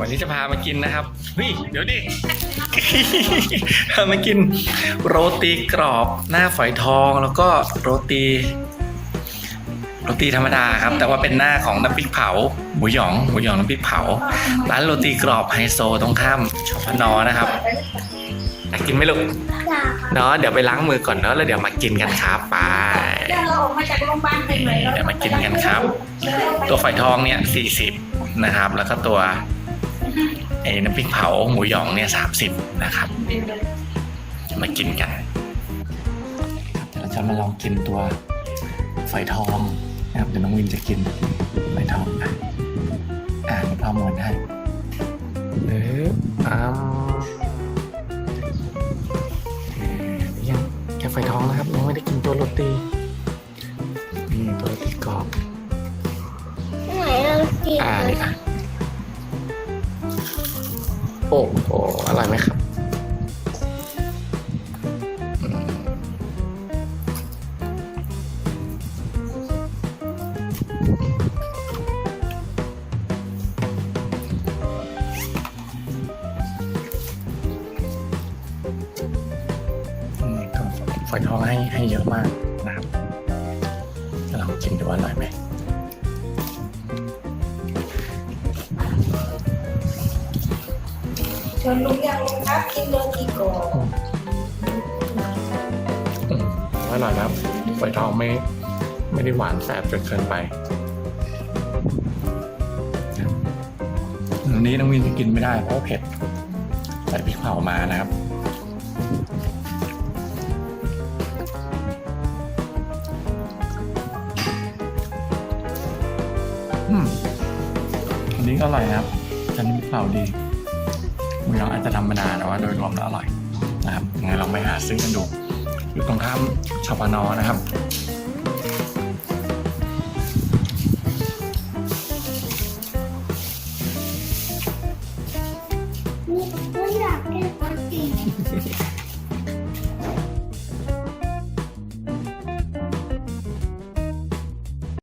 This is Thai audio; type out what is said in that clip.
วันนี้จะพามากินนะครับเฮ้ยเดี๋ยวดิ พามากินโรตีกรอบหน้าฝอยทองแล้วก็โรตีโรตีธรรมดาครับ แต่ว่าเป็นหน้าของน้ำพริกเผา หมูหยองหมูหยองน้ำพริกเผา ร้านโรตีกรอบไฮโซตรงข้ามชพนนะครับอยากกินไหมลูกอยากเนาะเดี๋ยวไปล้างมือก่อนเนาะแล้วเดี๋ยวมากินกันครับไปเดี๋ยวเราออกมาจากโรงพยาบาลเป็นไหมเดี๋ยวมากินกันครับ ตัวฝอยทองเนี่ย40นะครับ แล้วก็ตัว ไอ้น้ำพริกเผาหมูหยองเนี่ย30นะครับมากินกันเดี๋ยวเราจะมาลองกินตัวฝอยทองนะครับเดี๋ยวน้องวินจะกินฝอยทองนะอ่านข้อมูลให้เอออ้ามเอ่อยังแค่ฝอยทองนะครับยังไม่ได้กินตัวโรตีนี่ตัวโรตีกรอบไหนเรากินอ่านี่ค่ะ โอ้โหอร่อยไหมครับอืมอืมตัวฝอยทองให้ให้เยอะมากนะครับลองกินดูว่าอร่อยไหม ชวนลุงยังลุงครับกินโรตีก่อนอืมอร่อยนะครับฝอยทองไม่ไม่ได้หวานแสบจนเกินไปอันนี้น้องวินจะกินไม่ได้เพราะว่าเผ็ด ใส่พริกเผามานะครับอืมอันนี้ก็อร่อยนะครับอันนี้พริกเผาดีห มูยองอาจจะธรรมดาแต่ว่าโดยรวมแล้วอร่อยนะครับยังไงลองไปหาซื้อกันดูอยู่ตรงข้ามชปนนะครับ